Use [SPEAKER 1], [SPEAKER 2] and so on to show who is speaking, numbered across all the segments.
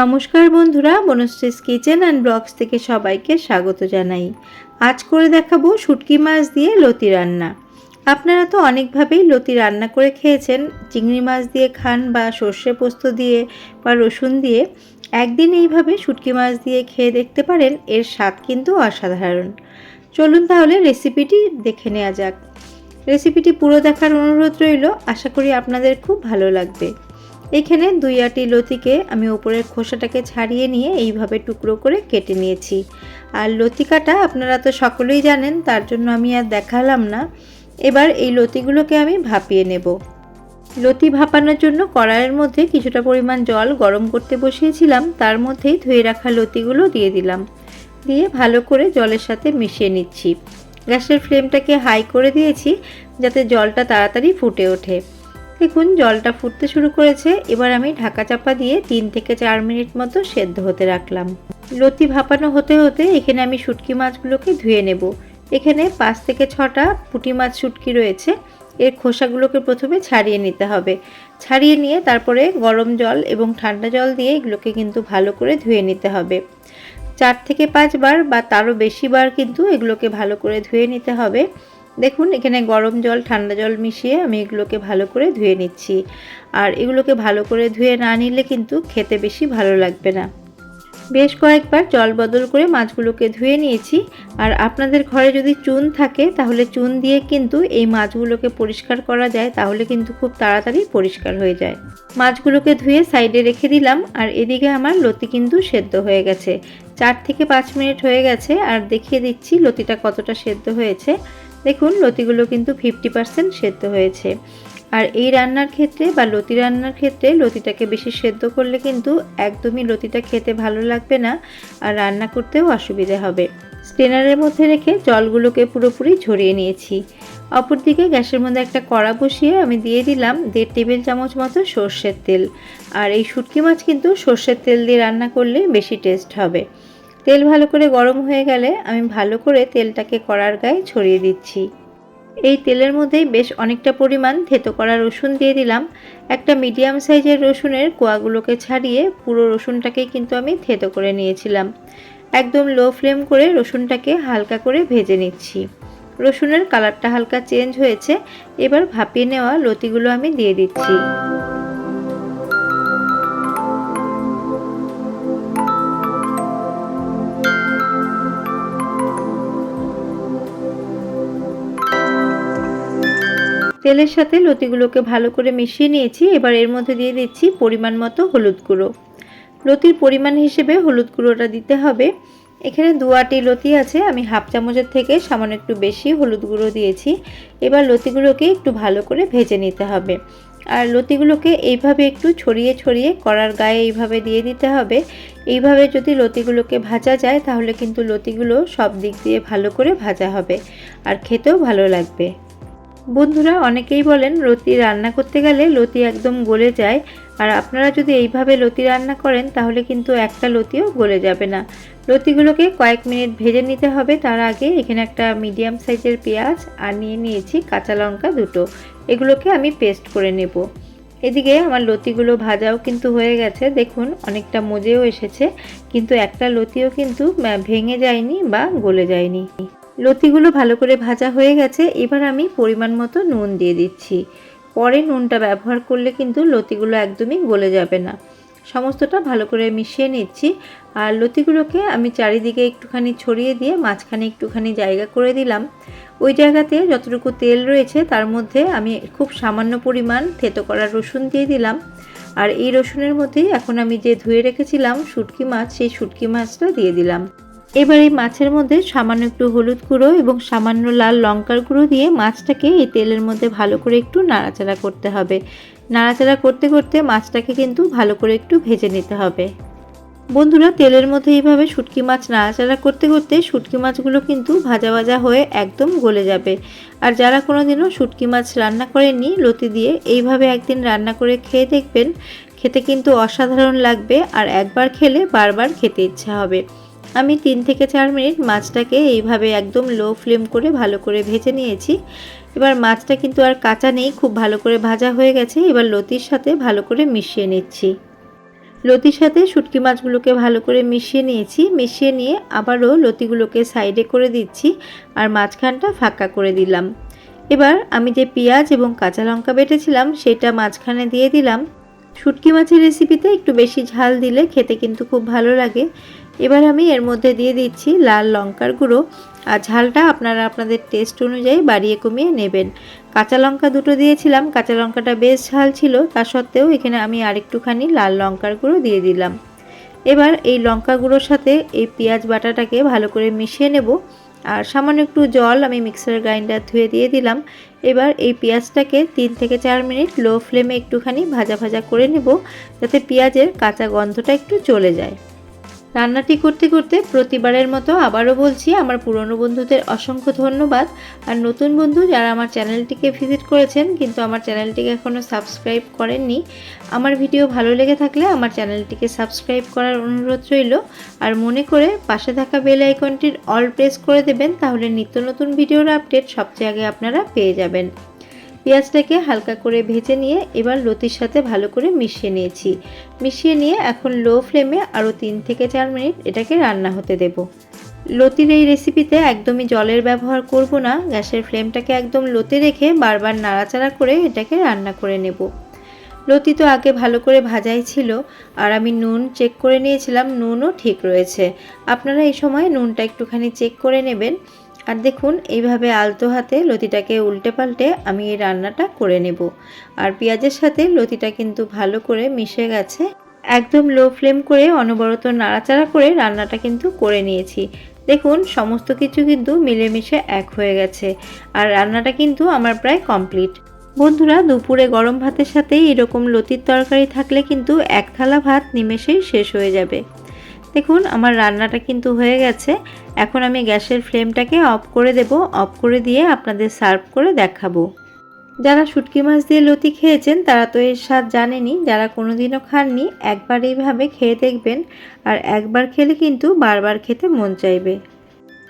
[SPEAKER 1] নমস্কার বন্ধুরা বনশ্রীস kitchen and blogs থেকে সবাইকে স্বাগত জানাই। আজ করে দেখাবো শুটকি মাছ দিয়ে লতি রান্না। আপনারা তো অনেকভাবেই লতি রান্না করে খেয়েছেন, চিংড়ি মাছ দিয়ে খান বা সর্ষে পোস্ত দিয়ে বা রসুন দিয়ে। একদিন এইভাবে শুটকি মাছ দিয়ে খেয়ে দেখতে পারেন, এর স্বাদ কিন্তু অসাধারণ। চলুন তাহলে রেসিপিটি দেখে নেওয়া যাক। রেসিপিটি পুরো দেখার অনুরোধ রইল, আশা করি আপনাদের খুব ভালো লাগবে। এখানে দুই আটি লতিকে আমি উপরের খোসাটাকে ছাড়িয়ে নিয়ে এইভাবে টুকরো করে কেটে নিয়েছি। আর লতি কাটা আপনারা তো সকলেই জানেন, তার জন্য আমি আর দেখালাম না। এবার এই লতিগুলোকে আমি ভাপিয়ে নেব। লতি ভাপানোর জন্য কড়াইয়ের মধ্যে কিছুটা পরিমাণ জল গরম করতে বসিয়েছিলাম, তার মধ্যেই ধুয়ে রাখা লতিগুলো দিয়ে দিলাম। দিয়ে ভালো করে জলের সাথে মিশিয়ে নিচ্ছি। গ্যাসের ফ্লেমটাকে হাই করে দিয়েছি যাতে জলটা তাড়াতাড়ি ফুটে ওঠে। দেখুন জলটা ফুটতে শুরু করেছে, এবার আমি ঢাকা চাপা দিয়ে তিন থেকে চার মিনিট মতো সেদ্ধ হতে রাখলাম। লতি ভাপানো হতে হতে এখানে আমি শুটকি মাছগুলোকে ধুয়ে নেব। এখানে পাঁচ থেকে ছটা পুঁটি মাছ শুটকি রয়েছে, এর খোসাগুলোকে প্রথমে ছাড়িয়ে নিতে হবে। ছাড়িয়ে নিয়ে তারপরে গরম জল এবং ঠান্ডা জল দিয়ে এগুলোকে কিন্তু ভালো করে ধুয়ে নিতে হবে। চার থেকে পাঁচবার বা তারও বেশিবার কিন্তু এগুলোকে ভালো করে ধুয়ে নিতে হবে। দেখুন, এখানে গরম জল, ঠান্ডা জল মিশিয়ে আমি এগুলোকে ভালো করে ধুয়ে নিচ্ছি। আর এগুলোকে ভালো করে ধুয়ে না নিলে কিন্তু খেতে বেশি ভালো লাগবে না। বেশ কয়েকবার জল বদল করে মাছগুলোকে ধুয়ে নিয়েছি। আর আপনাদের ঘরে যদি চুন থাকে, তাহলে চুন দিয়ে কিন্তু এই মাছগুলোকে পরিষ্কার করা যায়, তাহলে কিন্তু খুব তাড়াতাড়ি পরিষ্কার হয়ে যায়। মাছগুলোকে ধুয়ে সাইডে রেখে দিলাম, আর এদিকে আমার লতি কিন্তু সেদ্ধ হয়ে গেছে। চার থেকে পাঁচ মিনিট হয়ে গেছে, আর দেখিয়ে দিচ্ছি লতিটা কতটা সেদ্ধ হয়েছে। দেখুন, লতিগুলো কিন্তু ফিফটি পার্সেন্ট সেদ্ধ হয়েছে। আর এই রান্নার ক্ষেত্রে বা লতি রান্নার ক্ষেত্রে লতিটাকে বেশি সেদ্ধ করলে কিন্তু একদমই লতিটা খেতে ভালো লাগবে না আর রান্না করতেও অসুবিধে হবে। স্টেনারের মধ্যে রেখে জলগুলোকে পুরোপুরি ঝরিয়ে নিয়েছি। অপরদিকে গ্যাসের মধ্যে একটা কড়া বসিয়ে আমি দিয়ে দিলাম দেড় টেবিল চামচ মতো সর্ষের তেল। আর এই শুটকি মাছ কিন্তু সর্ষের তেল দিয়ে রান্না করলে বেশি টেস্ট হবে। তেল ভালো করে গরম হয়ে গেলে আমি ভালো করে তেলটাকে কড়ার গায়ে ছড়িয়ে দিচ্ছি। এই তেলের মধ্যেই বেশ অনেকটা পরিমাণ থেতো করা রসুন দিয়ে দিলাম। একটা মিডিয়াম সাইজের রসুনের কোয়াগুলোকে ছাড়িয়ে পুরো রসুনটাকেই কিন্তু আমি থেতো করে নিয়েছিলাম। একদম লো ফ্লেম করে রসুনটাকে হালকা করে ভেজে নিচ্ছি। রসুনের কালারটা হালকা চেঞ্জ হয়েছে। এবার ভাপিয়ে নেওয়া লতিগুলো আমি দিয়ে দিচ্ছি। তেলের সাথে লতিগুলোকে ভালো করে মিশিয়ে নিয়েছি। এবার এর মধ্যে দিয়ে দিচ্ছি পরিমাণ মতো হলুদ গুঁড়ো। লতির পরিমাণ হিসেবে হলুদ গুঁড়োটা দিতে হবে। এখানে দু আটি লতি আছে, আমি হাফ চামচের থেকে সামান্য একটু বেশি হলুদ গুঁড়ো দিয়েছি। এবার লতিগুলোকে একটু ভালো করে ভেজে নিতে হবে। আর লতিগুলোকে এইভাবে একটু ছড়িয়ে ছড়িয়ে করার গায়ে এইভাবে দিয়ে দিতে হবে। এইভাবে যদি লতিগুলোকে ভাজা যায়, তাহলে কিন্তু লতিগুলো সব দিক দিয়ে ভালো করে ভাজা হবে। আর খেতেও ভালো লাগবে। বন্ধুরা, অনেকেই বলেন লতি রান্না করতে গেলে লতি একদম গলে যায়। আর আপনারা যদি এইভাবে লতি রান্না করেন, তাহলে কিন্তু একটা লতিও গলে যাবে না। লতিগুলোকে কয়েক মিনিট ভেজে নিতে হবে। তার আগে এখানে একটা মিডিয়াম সাইজের পেঁয়াজ আর নিয়ে নিয়েছি কাঁচা লঙ্কা দুটো। এগুলোকে আমি পেস্ট করে নেব। এদিকে আমার লতিগুলো ভাজাও কিন্তু হয়ে গেছে। দেখুন, অনেকটা মজেও এসেছে। কিন্তু একটা লতিও কিন্তু ভেঙে যায়নি বা গলে যায়নি। লতিগুলো ভালো করে ভাজা হয়ে গেছে, এবার আমি পরিমাণ মতো নুন দিয়ে দিচ্ছি। পরে নুনটা ব্যবহার করলে কিন্তু লতিগুলো একদমই গলে যাবে না। সমস্তটা ভালো করে মিশিয়ে নিচ্ছি আর লতিগুলোকে আমি চারিদিকে একটুখানি ছড়িয়ে দিয়ে মাঝখানে একটুখানি জায়গা করে দিলাম। ওই জায়গাতে যতটুকু তেল রয়েছে তার মধ্যে আমি খুব সামান্য পরিমাণ থেতো করা রসুন দিয়ে দিলাম। আর এই রসুনের মধ্যেই এখন আমি যে ধুয়ে রেখেছিলাম শুটকি মাছ, সেই শুটকি মাছটা দিয়ে দিলাম। এবার এই মাছের মধ্যে সামান্য একটু হলুদ গুঁড়ো এবং সামান্য লাল লঙ্কার গুঁড়ো দিয়ে মাছটাকে এই তেলের মধ্যে ভালো করে একটু নাড়াচাড়া করতে হবে। নাড়াচাড়া করতে করতে মাছটাকে কিন্তু ভালো করে একটু ভেজে নিতে হবে। বন্ধুরা, তেলের মধ্যে এইভাবে শুটকি মাছ নাড়াচাড়া করতে করতে শুটকি মাছগুলো কিন্তু ভাজা ভাজা হয়ে একদম গলে যাবে। আর যারা কোনো দিনও শুটকি মাছ রান্না করেননি, লতি দিয়ে এইভাবে একদিন রান্না করে খেয়ে দেখবেন, খেতে কিন্তু অসাধারণ লাগবে আর একবার খেলে বারবার খেতে ইচ্ছা হবে। আমি তিন থেকে চার মিনিট মাছটাকে এইভাবে একদম লো ফ্লেম করে ভালো করে ভেজে নিয়েছি। এবার মাছটা কিন্তু আর কাঁচা নেই, খুব ভালো করে ভাজা হয়ে গেছে। এবার লতির সাথে ভালো করে মিশিয়ে নিচ্ছি। লতির সাথে শুটকি মাছগুলোকে ভালো করে মিশিয়ে নিয়েছি। মিশিয়ে নিয়ে আবারও লতিগুলোকে সাইডে করে দিচ্ছি আর মাঝখানটা ফাঁকা করে দিলাম। এবার আমি যে পেঁয়াজ এবং কাঁচা লঙ্কা বেটেছিলাম, সেটা মাঝখানে দিয়ে দিলাম। শুটকি মাছের রেসিপিতে একটু বেশি ঝাল দিলে খেতে কিন্তু খুব ভালো লাগে। এবার আমি এর মধ্যে দিয়ে দিচ্ছি লাল লঙ্কার গুঁড়ো আর ঝালটা আপনারা আপনাদের টেস্ট অনুযায়ী বাড়িয়ে কমিয়ে নেবেন। কাঁচা লঙ্কা দুটো দিয়েছিলাম, কাঁচা লঙ্কাটা বেশ ঝাল ছিল, তা সত্ত্বেও এখানে আমি আরেকটুখানি লাল লঙ্কার গুঁড়ো দিয়ে দিলাম। এবার এই লঙ্কা গুঁড়োর সাথে এই পেঁয়াজ বাটাটাকে ভালো করে মিশিয়ে নেব। আর সামান্য একটু জল আমি মিক্সার গ্রাইন্ডার ধুয়ে দিয়ে দিলাম। এবার এই পেঁয়াজটাকে তিন থেকে চার মিনিট লো ফ্লেমে একটুখানি ভাজা ভাজা করে নেব, যাতে পেঁয়াজের কাঁচা গন্ধটা একটু চলে যায়। রান্নাটি করতে করতে প্রতিবারের মতো আবারও বলছি, আমার পুরনো বন্ধুদের অসংখ্য ধন্যবাদ। আর নতুন বন্ধু যারা আমার চ্যানেলটিকে ভিজিট করেছেন, কিন্তু আমার চ্যানেলটিকে এখনও সাবস্ক্রাইব করেননি, আমার ভিডিও ভালো লেগে থাকলে আমার চ্যানেলটিকে সাবস্ক্রাইব করার অনুরোধ রইল। আর মনে করে পাশে থাকা বেল আইকনটির অল প্রেস করে দেবেন, তাহলে নিত্য নতুন ভিডিওর আপডেট সবচেয়ে আগে আপনারা পেয়ে যাবেন। পেঁয়াজটাকে হালকা করে ভেজে নিয়ে এবার লতির সাথে ভালো করে মিশিয়ে নিয়েছি। মিশিয়ে নিয়ে এখন লো ফ্লেমে আরও তিন থেকে চার মিনিট এটাকে রান্না হতে দেব। লতির এই রেসিপিতে একদমই জলের ব্যবহার করব না, গ্যাসের ফ্লেমটাকে একদম লোতে রেখে বারবার নাড়াচাড়া করে এটাকে রান্না করে নেব। লতি তো আগে ভালো করে ভাজাই ছিল, আর আমি নুন চেক করে নিয়েছিলাম, নুনও ঠিক রয়েছে। আপনারা এই সময় নুনটা একটুখানি চেক করে নেবেন। আর দেখুন, এইভাবে আলতো হাতে লতিটাকে উল্টে পাল্টে আমি এই রান্নাটা করে নেব। আর পেঁয়াজের সাথে লতিটা কিন্তু ভালো করে মিশে গেছে। একদম লো ফ্লেম করে অনবরত নাড়াচাড়া করে রান্নাটা কিন্তু করে নিয়েছি। দেখুন, সমস্ত কিছু কিন্তু মিলেমিশে এক হয়ে গেছে। আর রান্নাটা কিন্তু আমার প্রায় কমপ্লিট বন্ধুরা, দুপুরে গরম ভাতের সাথে এরকম লতির তরকারি থাকলে কিন্তু এক থালা ভাত নিমেষেই শেষ হয়ে যাবে। দেখুন, আমার রান্নাটা কিন্তু হয়ে গেছে। এখন আমি গ্যাসের ফ্লেমটাকে অফ করে দেব। অফ করে দিয়ে আপনাদের সার্ভ করে দেখাবো। যারা শুটকি মাছ দিয়ে লতি খেয়েছেন, তারা তো এর স্বাদ জানেনি। যারা কোনোদিনও খাননি, একবার এইভাবে খেয়ে দেখবেন। আর একবার খেলে কিন্তু বারবার খেতে মন চাইবে।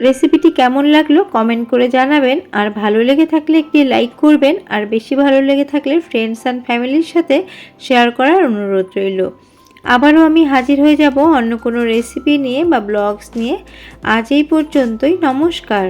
[SPEAKER 1] রেসিপিটি কেমন লাগল কমেন্ট করে জানাবেন। আর ভালো লেগে থাকলে একটি লাইক করবেন। আর বেশি ভালো লেগে থাকলে ফ্রেন্ডস অ্যান্ড ফ্যামিলির সাথে শেয়ার করার অনুরোধ রইল। আবারও আমি হাজির হয়ে যাব অন্য কোনো রেসিপি নিয়ে বা ব্লগস নিয়ে। আজ এই পর্যন্তই, নমস্কার।